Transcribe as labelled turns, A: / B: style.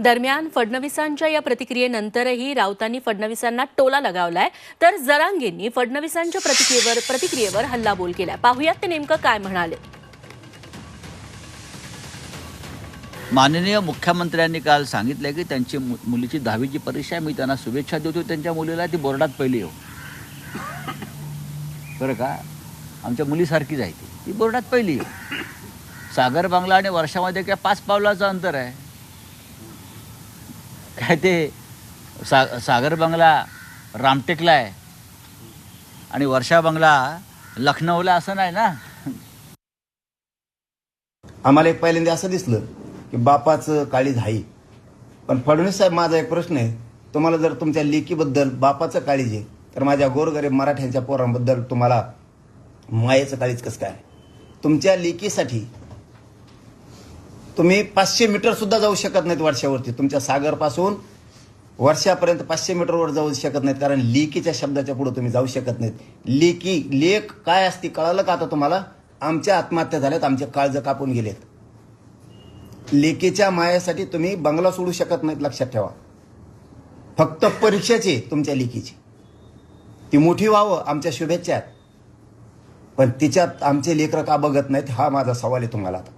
A: दरम्यान फडणवीसांच्या या प्रतिक्रियेनंतरही राऊतांनी फडणवीसांना टोला लगावलाय. तर जरांगेंनी फडणवीसांच्या प्रतिक्रियेवर प्रतिक्रियेवर हल्लाबोल केलाय. पाहुयात ते नेमकं काय म्हणाले.
B: माननीय मुख्यमंत्र्यांनी काल सांगितलं की त्यांची मु- मुलीची दहावीची परीक्षा आहे. मी त्यांना शुभेच्छा देतो त्यांच्या मुलीला ती बोर्डात पहिली येऊ बरं का? आमच्या मुलीसारखीच आहे ती. ती बोर्डात पहिली येऊ सागर बांगला आणि वर्षामध्ये काय पाच पावलाचं अंतर आहे? काय ते सा सागर बंगला रामटेकला आहे. आणि वर्षा बंगला लखनौला असं नाही ना?
C: आम्हाला एक पहिल्यांदा असं दिसलं की बापाचं काळीज आहे पण फडणवीस साहेब माझा एक प्रश्न आहे. तुम्हाला जर तुमच्या लेकीबद्दल बापाचं काळीज आहे तर माझ्या गोरगरीब मराठ्यांच्या पोरांबद्दल तुम्हाला मायेचं काळीज कसं काय? तुमच्या लेकीसाठी तुम्ही पाचशे मीटर सुद्धा जाऊ शकत नाहीत वर्षावरती. तुमच्या सागरपासून वर्षापर्यंत पाचशे मीटरवर जाऊ शकत नाहीत कारण लेकीच्या शब्दाच्या पुढे तुम्ही जाऊ शकत नाहीत. लेकी लेख काय असते कळालं का आता तुम्हाला? आमच्या आत्महत्या झाल्यात आमचे काळज कापून गेलेत. लेकीच्या मायासाठी तुम्ही बंगला सोडू शकत नाहीत लक्षात ठेवा. फक्त परीक्षेची तुमच्या लेकीची. ती मोठी व्हावं आमच्या शुभेच्छा आहेत. पण तिच्यात आमचे लेकरं का बघत नाहीत हा माझा सवाल आहे तुम्हाला आता.